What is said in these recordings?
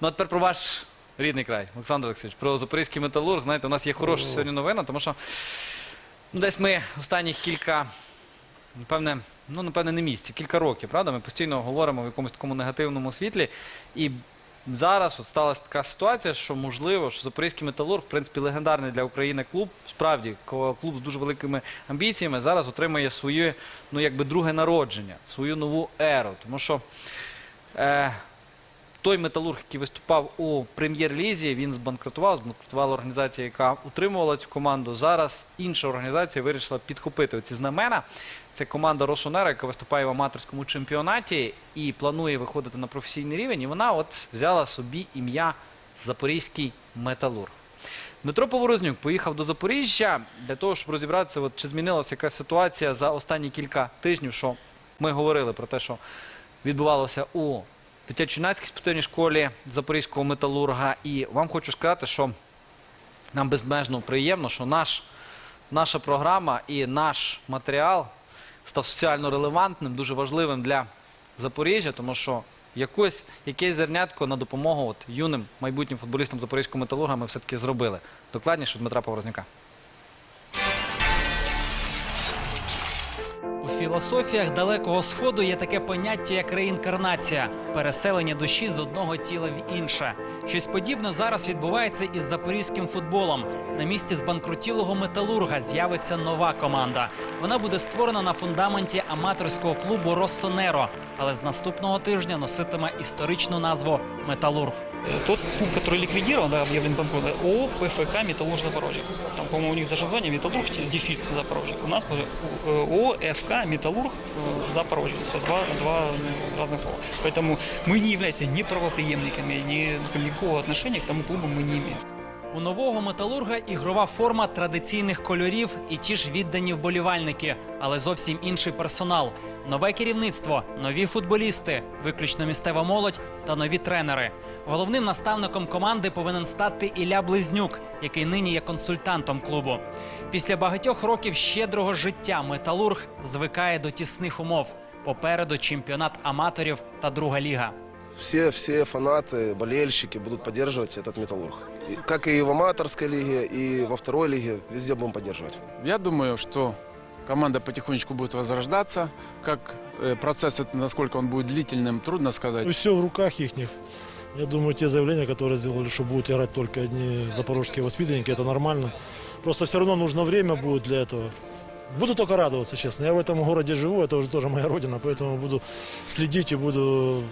Ну, а тепер про ваш рідний край, Олександр Олексійович, про запорізький металург. Знаєте, у нас є хороша сьогодні новина, тому що ну, десь ми останніх кілька, напевне, ну, напевне, не місяці, кілька років, правда? Ми постійно говоримо в якомусь такому негативному світлі. І зараз от сталася така ситуація, що можливо, що запорізький металург, в принципі, легендарний для України клуб, справді клуб з дуже великими амбіціями, зараз отримує своє, ну, якби друге народження, свою нову еру. Тому що. Е, той металург, який виступав у прем'єр-лізі, він збанкрутував, збанкрутувала організація, яка утримувала цю команду. Зараз інша організація вирішила підхопити оці знамена. Це команда Росонера, яка виступає в аматорському чемпіонаті і планує виходити на професійний рівень. І вона от взяла собі ім'я Запорізький металург. Дмитро Поворознюк поїхав до Запоріжжя для того, щоб розібратися, от, чи змінилася якась ситуація за останні кілька тижнів, що ми говорили про те, що відбувалося у дитячо-юнацькій спортивній школі Запорізького металурга. І вам хочу сказати, що нам безмежно приємно, що наш, наша програма і наш матеріал став соціально релевантним, дуже важливим для Запоріжжя, тому що якось, якесь зернятко на допомогу от, юним майбутнім футболістам Запорізького металурга ми все-таки зробили. Докладніше Дмитра Поворознюка. Філософіях далекого сходу є таке поняття як реінкарнація переселення душі з одного тіла в інше. Щось подібне зараз відбувається із запорізьким футболом. На місці збанкрутілого металурга з'явиться нова команда. Вона буде створена на фундаменті аматорського клубу Россонеро, але з наступного тижня носитиме історичну назву Металург. Э, Тот клуб, который ликвидирован, да, объявлен банкротом, ООО ПФК «Металлург Запорожье». Там, по-моему, у них даже название «Металлург» дефис Запорожье. У нас э, ООО ФК «Металлург э, Запорожье». То есть два, два ну, разных слова. Поэтому мы не являемся ни правоприемниками, ни никакого отношения к тому клубу мы не имеем. У нового металурга ігрова форма традиційних кольорів і ті ж віддані вболівальники, але зовсім інший персонал. Нове керівництво, нові футболісти, виключно місцева молодь та нові тренери. Головним наставником команди повинен стати Ілля Близнюк, який нині є консультантом клубу. Після багатьох років щедрого життя металург звикає до тісних умов. Попереду чемпіонат аматорів та друга ліга. Все, все фанаты, болельщики будут поддерживать этот металлург. И как и в аматорской лиге, и во второй лиге, везде будем поддерживать. Я думаю, что команда потихонечку будет возрождаться. Как э, процесс, это, насколько он будет длительным, трудно сказать. Все в руках их. Я думаю, те заявления, которые сделали, что будут играть только одни запорожские воспитанники, это нормально. Просто все равно нужно время будет для этого. Буду только радоваться, честно. Я в этом городе живу, это уже тоже моя родина, поэтому буду следить и буду,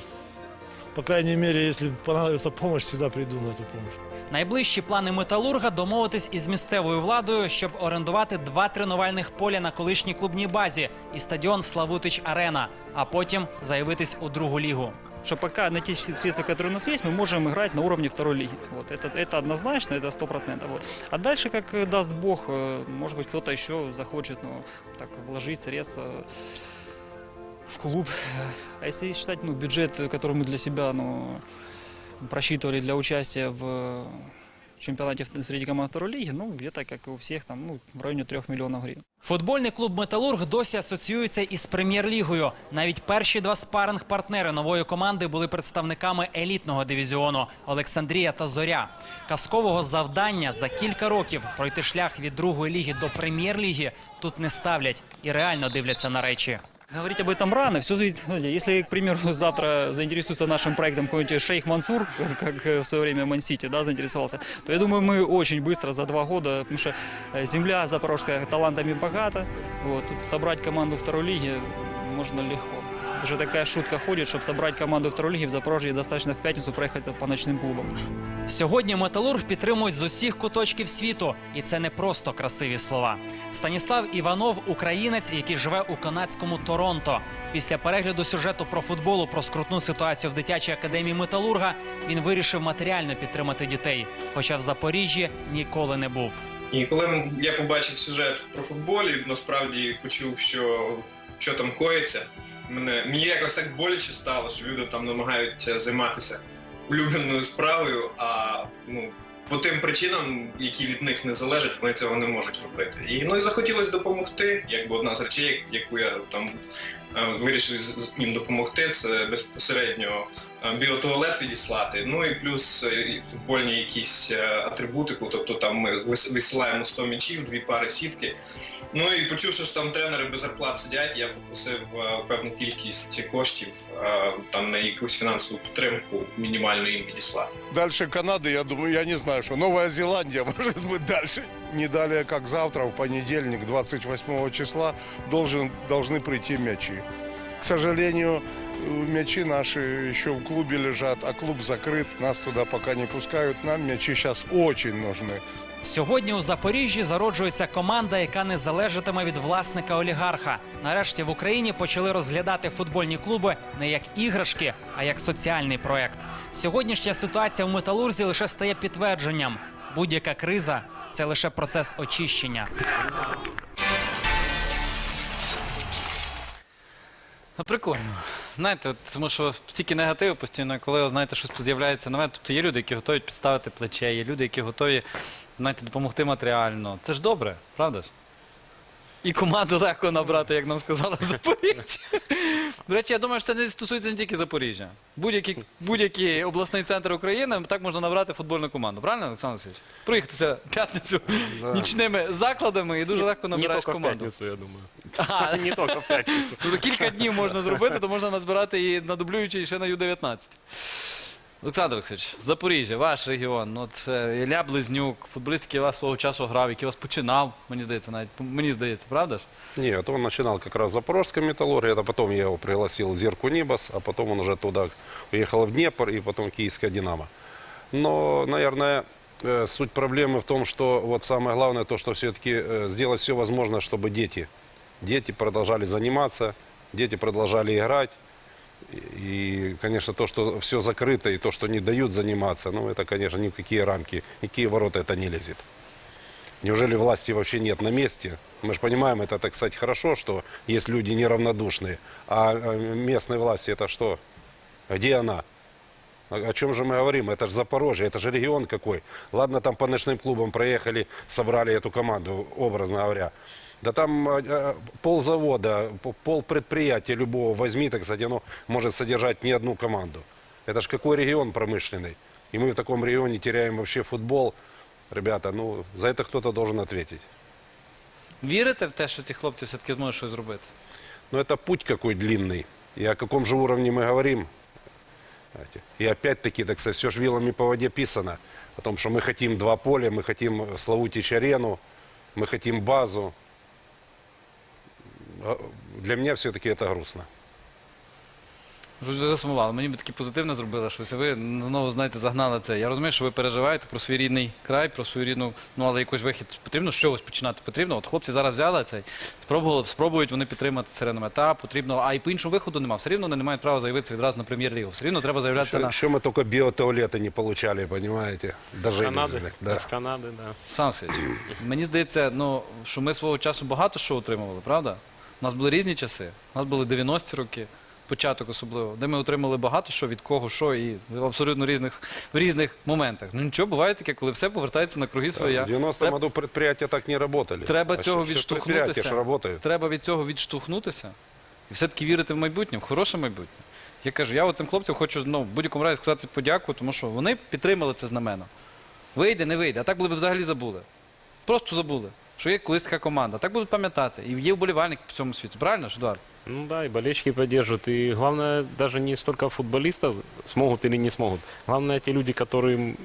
по крайней мере, если понадобится помощь, всегда приду на эту помощь. Найближчі плани металурга домовитись із місцевою владою, щоб орендувати два тренувальних поля на колишній клубній базі і стадіон Славутич Арена, а потім заявитись у другу лігу. Что пока на те средства, которые у нас есть, мы можем играть на уровне второй лиги. Вот. Это, это однозначно, это сто процентов. Вот. А дальше, как э, даст Бог, э, может быть, кто-то еще захочет ну, так, вложить средства в клуб. А если считать ну, бюджет, который мы для себя ну, просчитывали для участия в чемпионате в- среди команд второй лиги, ну, где-то, как и у всех, там, ну, в районе 3 миллионов гривен. Футбольний клуб Металург досі асоціюється із прем'єр-лігою. Навіть перші два спаринг-партнери нової команди були представниками елітного дивізіону Олександрія та Зоря. Казкового завдання за кілька років пройти шлях від другої ліги до прем'єр-ліги тут не ставлять і реально дивляться на речі. Говорить об этом рано. Все зависит. знаете, Если, к примеру, завтра заинтересуется нашим проектом какой-нибудь шейх Мансур, как э, в свое время Мансити, да, заинтересовался, то я думаю, мы очень быстро за два года, потому что э, земля запорожская талантами богата, вот, тут собрать команду второй лиги можно легко. Уже такая шутка ходит, чтобы собрать команду второй лиги в Запорожье, достаточно в пятницу проехать по ночным клубам. Сьогодні металург підтримують з усіх куточків світу, і це не просто красиві слова. Станіслав Іванов українець, який живе у канадському Торонто. Після перегляду сюжету про футболу про скрутну ситуацію в дитячій академії металурга він вирішив матеріально підтримати дітей, хоча в Запоріжжі ніколи не був. І коли я побачив сюжет про футбол і насправді почув, що, що там коїться, мене, мені якось так боляче стало, що люди там намагаються займатися улюбленою справою, а ну, по тим причинам, які від них не залежать, вони цього не можуть робити. І ну і захотілося допомогти, якби одна з речей, яку я там е, з- їм допомогти. Це безпосередньо е, біотуалет відіслати. Ну і плюс е, футбольні якісь атрибутику, тобто там ми висилаємо 100 м'ячів, дві пари сітки. Ну і почувши, що там тренери без зарплат сидять, я попросив певну кількість коштів там на якусь фінансову підтримку мінімально їм відіслати. Дальше Канады, я думаю, я не знаю, что Новая Зеландия, может быть, дальше Не далее, как завтра, в понедельник, 28 числа, должен, должны прийти мячи. К сожалению, э, мячи наши еще в клубе лежат, а клуб закрыт, нас туда пока не пускают. Нам мячи сейчас очень нужны. Сьогодні у Запоріжжі зароджується команда, яка не залежатиме від власника олігарха. Нарешті в Україні почали розглядати футбольні клуби не як іграшки, а як соціальний проект. Сьогоднішня ситуація в металурзі лише стає підтвердженням. Будь-яка криза це лише процес очищення. Ну, прикольно. Знаєте, от, тому що стільки негативу постійно, коли знаєте, щось з'являється нове. Тобто є люди, які готові підставити плече, є люди, які готові знаєте, допомогти матеріально. Це ж добре, правда ж? І команду легко набрати, як нам сказали в Запоріжжі. До речі, я думаю, що це не стосується не тільки Запоріжжя. Будь-який будь обласний центр України так можна набрати футбольну команду. Правильно, Олександр Олексійович? Проїхатися п'ятницю нічними закладами і дуже легко Не набираєш только в команду. я думаю. А, Не только в пятницу. Тобто кілька днів можна зробити, то можна назбирати і на дублюючі, і ще на Ю-19. Олександр Олексійович, Запоріжжя, ваш регіон. Ну, це Ілля Близнюк, футболіст, який вас свого часу грав, який вас починав, мені здається, навіть мені здається, правда ж? Нет, он начинал как раз в Запорожской металлургии, это потом я его пригласил в Зирку Нибас, а потом он уже туда уехал в Днепр и потом Киевская Динамо. Но, наверное, э, суть проблемы в том, что вот самое главное то, что все-таки э, сделать все возможное, чтобы дети, дети продолжали заниматься, дети продолжали играть. И, И, конечно, то, что все закрыто и то, что не дают заниматься, ну, это, конечно, ни в какие рамки, ни в какие ворота это не лезет. Неужели власти вообще нет на месте? Мы же понимаем, это, так сказать, хорошо, что есть люди неравнодушные. А э, местной власти это что? Где она? О о чем же мы говорим? Это же Запорожье, это же регион какой. Ладно, там по ночным клубам проехали, собрали эту команду, образно говоря. Да там э, э, ползавода, п- пол предприятия любого возьми, так сказать, оно может содержать не одну команду. Это же какой регион промышленный? И мы в таком регионе теряем вообще футбол. Ребята, ну, за это кто-то должен ответить. Вірите в те, що ці хлопці все-таки зможуть щось зробити? Но это путь какой длинный. И о каком же уровне мы говорим. Знаете, И опять-таки, так сказать, все ж вилами по воде писано. О том, что мы хотим два поля, мы хотим Славутич арену, мы хотим базу. А Для меня все-таки это грустно. Щось ви засумували. Мені би таке позитивне зробили щось. а Ви знову, знаєте, загнали це. Я розумію, що ви переживаєте про свій рідний край, про свою рідну, ну але якийсь вихід потрібно, з чогось починати потрібно. От хлопці зараз взяли цей, спробували, спробують вони підтримати це етап, потрібно, а і по іншому виходу немає. Все рівно вони не мають права заявитися відразу на прем'єр-лігу. Все рівно треба заявлятися Еще, на еще мы только биотуалеты не получали, понимаете? С Дожили. Канады. Да. С Канады, да. Сам Васильович, мені здається, ну, що ми свого часу багато що отримували, правда? У нас були різні часи. У нас були 90-ті роки, початок особливо, де ми отримали багато що, від кого, що, і в абсолютно різних, в різних моментах. Ну нічого, буває таке, коли все повертається на круги своя. В 90-м Треба- году предприятия так не работали. Треба цього відштовхнутися. Треба від цього відштовхнутися і все-таки вірити в майбутнє, в хороше майбутнє. Я кажу, я цим хлопцям хочу ну, в будь-якому разі сказати подяку, тому що вони підтримали це знамено. Вийде, не вийде. А так були б взагалі забули. Просто забули, що є колись така команда. Так будуть пам'ятати. І є вболівальник по всьому світі. Правильно ж, Едуард? Ну да, и болельщики поддержат. И главное, даже не столько футболистов, смогут или не смогут. Главное, те люди, которые,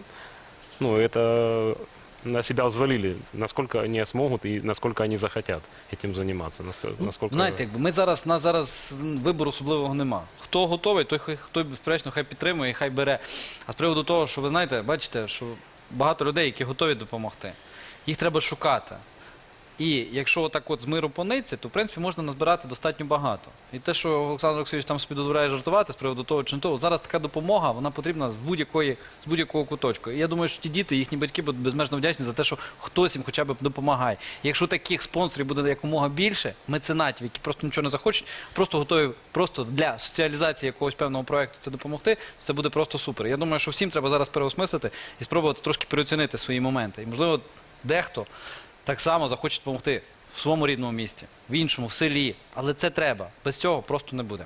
ну, это на себя взвалили, насколько они смогут и насколько они захотят этим заниматься. Насколько, насколько... Знаєте, якби ми зараз, нас зараз вибору особливого нема. Хто готовий, той хай хто безперечно хай підтримує і хай бере. А з приводу того, що ви знаєте, бачите, що багато людей, які готові допомогти, їх треба шукати. І якщо отак от з миру по нитці, то в принципі можна назбирати достатньо багато. І те, що Олександр Олексійович там собі дозволяє жартувати з приводу того чи не того, зараз така допомога, вона потрібна з будь-якої з будь-якого куточку. І я думаю, що ті діти, їхні батьки будуть безмежно вдячні за те, що хтось їм хоча б допомагає. Якщо таких спонсорів буде якомога більше, меценатів, які просто нічого не захочуть, просто готові просто для соціалізації якогось певного проекту це допомогти, це буде просто супер. Я думаю, що всім треба зараз переосмислити і спробувати трошки переоцінити свої моменти. І можливо, дехто так само захоче допомогти в своєму рідному місті, в іншому, в селі. Але це треба. Без цього просто не буде.